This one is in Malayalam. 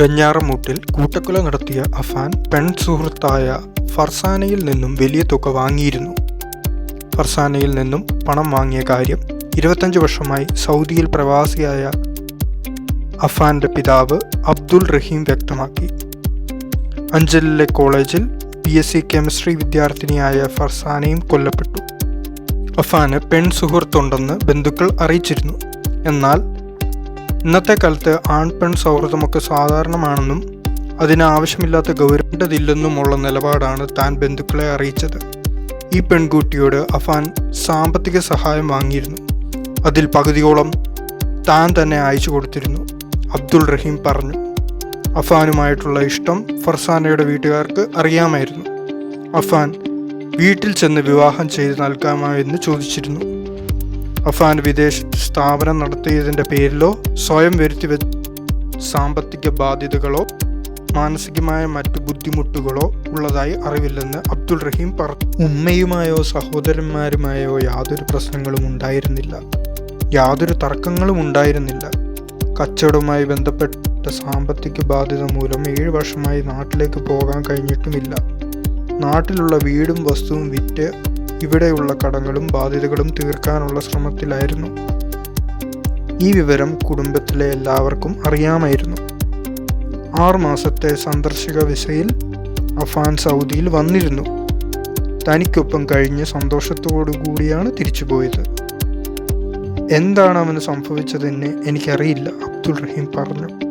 വെഞ്ഞാറമൂട്ടിൽ കൂട്ടക്കൊല നടത്തിയ അഫാൻ പെൺ സുഹൃത്തായ ഫർസാനയിൽ നിന്നും വലിയ തുക വാങ്ങിയിരുന്നു. ഫർസാനയിൽ നിന്നും പണം വാങ്ങിയ കാര്യം ഇരുപത്തഞ്ച് വർഷമായി സൗദിയിൽ പ്രവാസിയായ അഫാന്റെ പിതാവ് അബ്ദുൾ റഹീം വ്യക്തമാക്കി. അഞ്ചലിലെ കോളേജിൽ ബി എസ് സി കെമിസ്ട്രി വിദ്യാർത്ഥിനിയായ ഫർസാനയും കൊല്ലപ്പെട്ടു. അഫാന് പെൺ സുഹൃത്തുണ്ടെന്ന് ബന്ധുക്കൾ അറിയിച്ചിരുന്നു. എന്നാൽ ഇന്നത്തെ കാലത്ത് ആൺ പെൺ സൗഹൃദമൊക്കെ സാധാരണമാണെന്നും അതിനാവശ്യമില്ലാത്ത ഗൗരവേണ്ടതില്ലെന്നുമുള്ള നിലപാടാണ് താൻ ബന്ധുക്കളെ അറിയിച്ചത്. ഈ പെൺകുട്ടിയോട് അഫാൻ സാമ്പത്തിക സഹായം വാങ്ങിയിരുന്നു. അതിൽ പകുതിയോളം താൻ തന്നെ അയച്ചു കൊടുത്തിരുന്നു അബ്ദുൾ റഹീം പറഞ്ഞു. അഫാനുമായിട്ടുള്ള ഇഷ്ടം ഫർസാനയുടെ വീട്ടുകാർക്ക് അറിയാമായിരുന്നു. അഫാൻ വീട്ടിൽ ചെന്ന് വിവാഹം ചെയ്ത് നൽകാമോ എന്ന് ചോദിച്ചിരുന്നു. അഫാൻ വിദേശത്ത് സ്ഥാപനം നടത്തിയതിന്റെ പേരിലോ സ്വയം വരുത്തി സാമ്പത്തിക ബാധ്യതകളോ മാനസികമായ മറ്റു ബുദ്ധിമുട്ടുകളോ ഉള്ളതായി അറിവില്ലെന്ന് അബ്ദുൾ റഹീം പറഞ്ഞു ഉമ്മയുമായോ സഹോദരന്മാരുമായോ യാതൊരു പ്രശ്നങ്ങളും ഉണ്ടായിരുന്നില്ല. യാതൊരു തർക്കങ്ങളും ഉണ്ടായിരുന്നില്ല. കച്ചവടവുമായി ബന്ധപ്പെട്ട സാമ്പത്തിക ബാധ്യത മൂലം ഏഴ് വർഷമായി നാട്ടിലേക്ക് പോകാൻ കഴിഞ്ഞിട്ടുമില്ല. നാട്ടിലുള്ള വീടും വസ്തുവും വിറ്റ് ഇവിടെയുള്ള കടങ്ങളും ബാധ്യതകളും തീർക്കാനുള്ള ശ്രമത്തിലായിരുന്നു. ഈ വിവരം കുടുംബത്തിലെ എല്ലാവർക്കും അറിയാമായിരുന്നു. ആറ് മാസത്തെ സന്ദർശക വിസയിൽ അഫാൻ സൗദിയിൽ വന്നിരുന്നു. തനിക്കൊപ്പം കഴിഞ്ഞ് സന്തോഷത്തോടു കൂടിയാണ് തിരിച്ചുപോയത് എന്താണ് അവന് സംഭവിച്ചതെന്ന് എനിക്കറിയില്ല അബ്ദുൾ റഹീം പറഞ്ഞു.